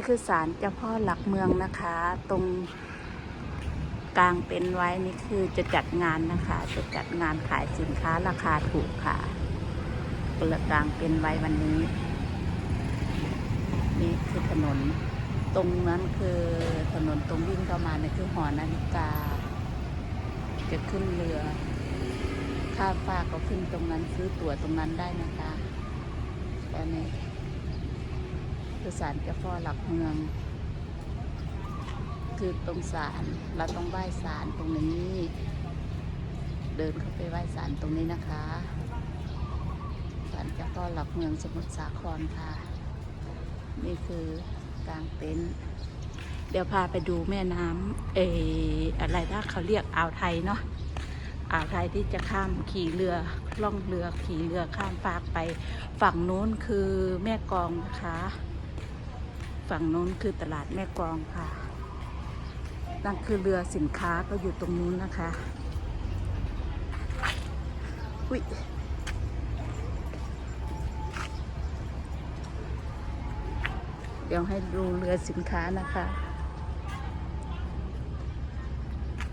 นี่คือศาลเจ้าพ่อหลักเมืองนะคะ ตรงกลางเต็นไว้นี่คือจะจัดงานนะคะ จะจัดงานขายสินค้าราคาถูกค่ะเปิดกลางเต็นไว้วันนี้ นี่คือถนนตรงนั้นคือถนนตรงวิ่งเข้ามาเนี่ยคือหอนาฬิกา จะขึ้นเรือค่าฟ้ากก็ขึ้นตรงนั้นซื้อตั๋วตรงนั้นได้นะคะตอนนี้ คือศาลเจ้าพ่อหลักเมือง คือตรงศาลเราต้องไหว้ศาลตรงนี้ เดินเข้าไปไหว้ศาลตรงนี้นะคะศาลเจ้าพ่อหลักเมืองสมุทรสาครค่ะ นี่คือกลางเต็นท์เดี๋ยวพาไปดูแม่น้ำเอออะไรนะเขาเรียกอ่าวไทยเนาะอ่าวไทยที่จะข้ามขี่เรือล่องเรือขี่เรือข้ามฟากไป ฝั่งนู้นคือแม่กองนะคะ ฝั่งนู้นคือตลาดแม่กลองค่ะ นั่นคือเรือสินค้าก็อยู่ตรงนู้นนะคะ อุ้ยเดี๋ยวให้ดูเรือสินค้านะคะ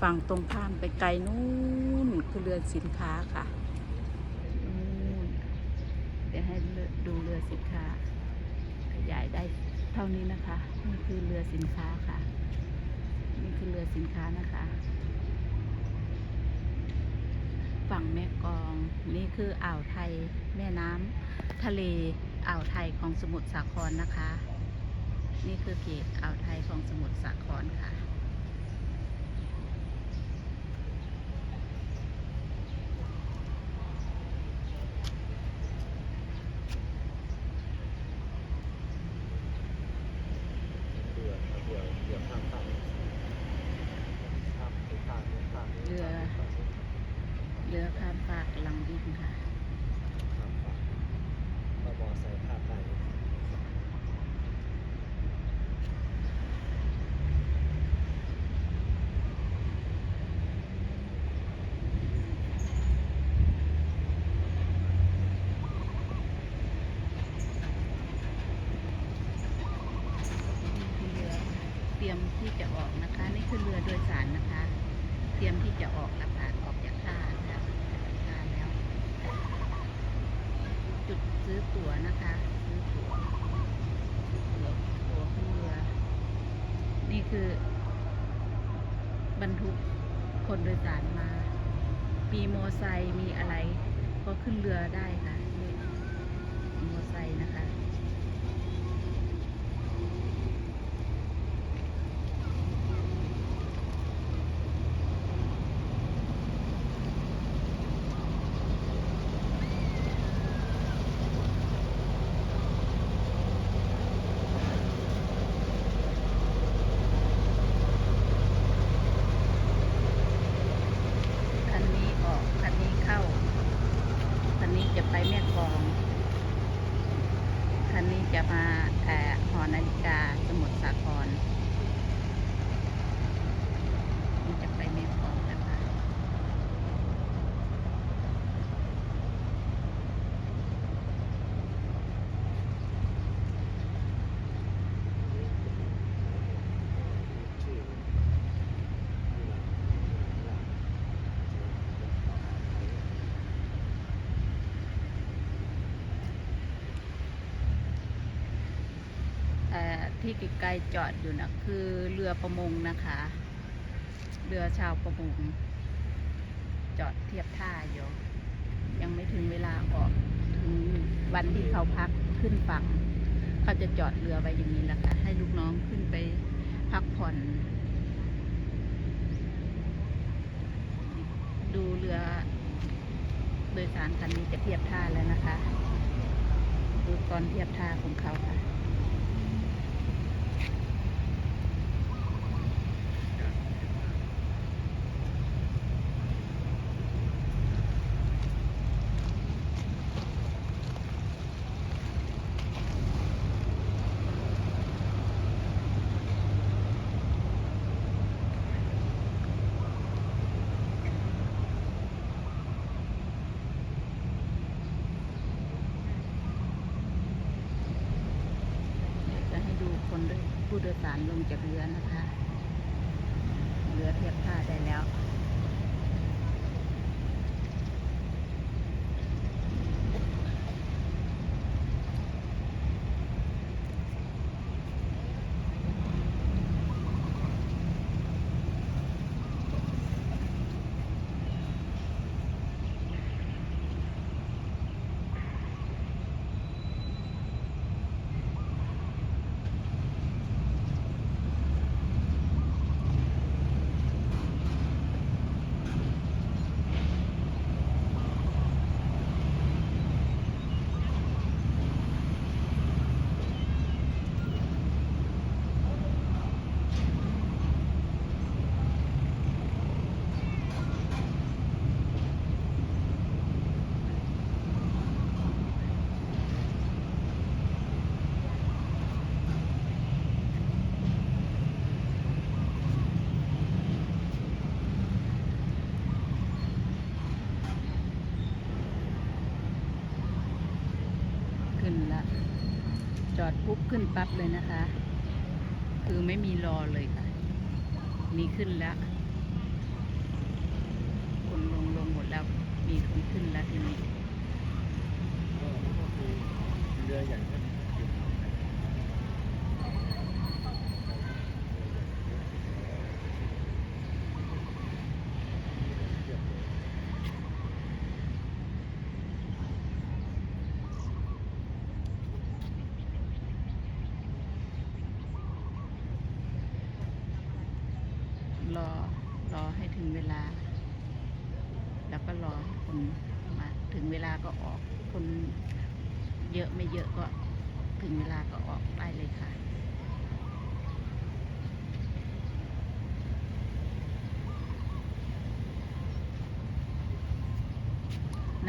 ฝั่งตรงข้ามไปไกลนู้นคือเรือสินค้าค่ะเดี๋ยวให้ดูเรือสินค้าขยายได้ ท่านี้นะคะ นี่คือเรือสินค้าค่ะ นี่คือเรือสินค้านะคะ ฝั่งแม่กอง นี่คืออ่าวไทย แม่น้ำทะเลอ่าวไทยของสมุทรสาครนะคะ นี่คือเขตอ่าวไทยของสมุทรสาครค่ะ เรือเรือเรือข้ามฝั่งข้ามไปข้ามไปข้ามไป เรือ เรือข้ามฟากกำลังวิ่งค่ะข้ามฝั่งก็มอไซค์ข้ามได้เตรียมที่จะออกนะคะ นี่คือเรือโดยสารนะคะ เตรียมที่จะออกแล้วค่ะออกจากท่าแล้วท่าแล้ว จุดซื้อตั๋วนะคะ ซื้อตั๋วตั๋วตั๋วขึ้นเรือ นี่คือบรรทุกคนโดยสารมา มีโมอไซค์มีอะไร ก็ขึ้นเรือได้ค่ะ โมอไซค์นะคะ คันนี้ออก คันนี้เข้า คันนี้จะ ไปแม่กลองคันนี้จะมาแอ่อหอนาฬิกาสมุทรสาครนี่จะไปแม่กลองนะคะ ชื่อ เอ่อ ที่ไกลๆจอดอยู่นะคือเรือประมงนะคะ เรือชาวประมง จอดเทียบท่าอยู่ยังไม่ถึงเวลาออกถึงวันที่เขาพักขึ้นฝั่งเขาจะจอดเรือไว้อย่างนี้แหละค่ะให้ลูกน้องขึ้นไปพักผ่อน ดูเรือโดยสารคันนี้จะเทียบท่าแล้วนะคะ ดูตอนเทียบท่าของเขาค่ะ น ผู้โดย สารลงจากเรือนะคะ เรือเทียบท่าได้แล้ว ขึ้นละ จ อดปุ๊บขึ้นปั๊บเลยนะคะ คือไม่มีรอเลยค่ะ มีขึ้นแล้ว คนลงลงหมดแล้ว มีคนขึ้นแล้วทีนี้ก็คือเรือใหญ่ใช่ไหมเทียบเลย รอ ร อให้ถึงเวลา แล้วก็รอคนมาถึงเวลาก็ออก คนเยอะไม่เยอะก็ถึงเวลาก็ออกได้เลยค่ะ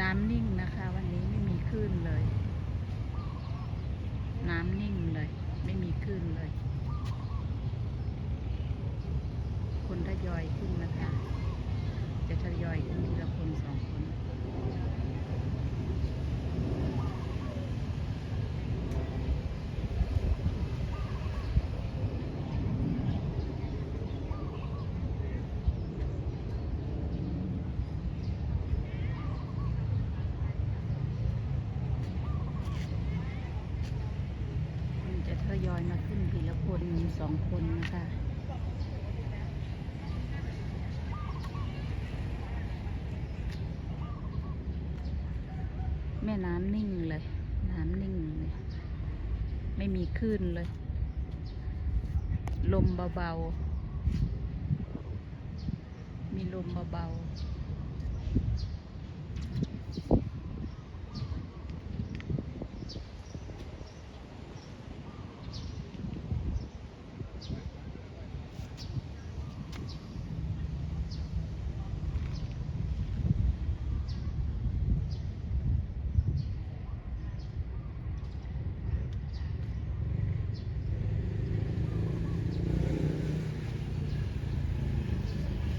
น้ำนิ่งนะคะวันนี้ไม่มีคลื่นเลย น้ำนิ่งเลย ไม่มีคลื่นเลย คนท ยอยขึ้นนะคะ จะทยอยขึ้นทีละคนสองคนจะทยอยมาขึ้นทีละคนสองคนนะคะ แม่น้ำนิ่งเลย น้ำนิ่งเลย ขึ้นเลย ลมเบาๆ มีลมเบาๆ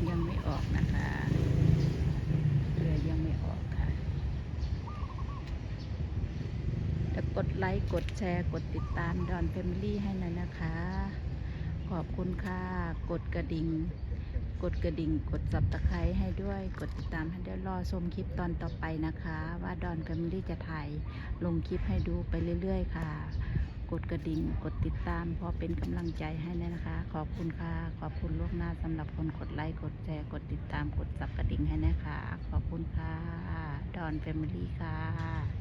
ยังไม่ออกนะคะเรือยังไม่ออกค่ะแต่ก ดไลค์ กดแชร์ กดติดตามดอนแฟมิลี่ให้หน่อยนะคะ ขอบคุณค่ะ กดกระดิ่ง กดกระดิ่ง กดสับตะไคร้ให้ด้วย กดติดตามให้ด้วยรอชมคลิปตอนต่อไปนะคะ ว่าดอนแฟมิลี่จะถ่ายลงคลิปให้ดูไปเรื่อย ๆ ค่ะ กดกระดิ่ง กดติดตามเพอเป็นกำลังใจให้นะคะ ขอบคุณค่ะ ขอบคุณล่วงหน้าสำหรับคนกดไลค์ กดแชร์ กดติดตาม กดสับกระดิ่งให้นะคะ ขอบคุณค่ะ ดอนแฟมิลี่ค่ะ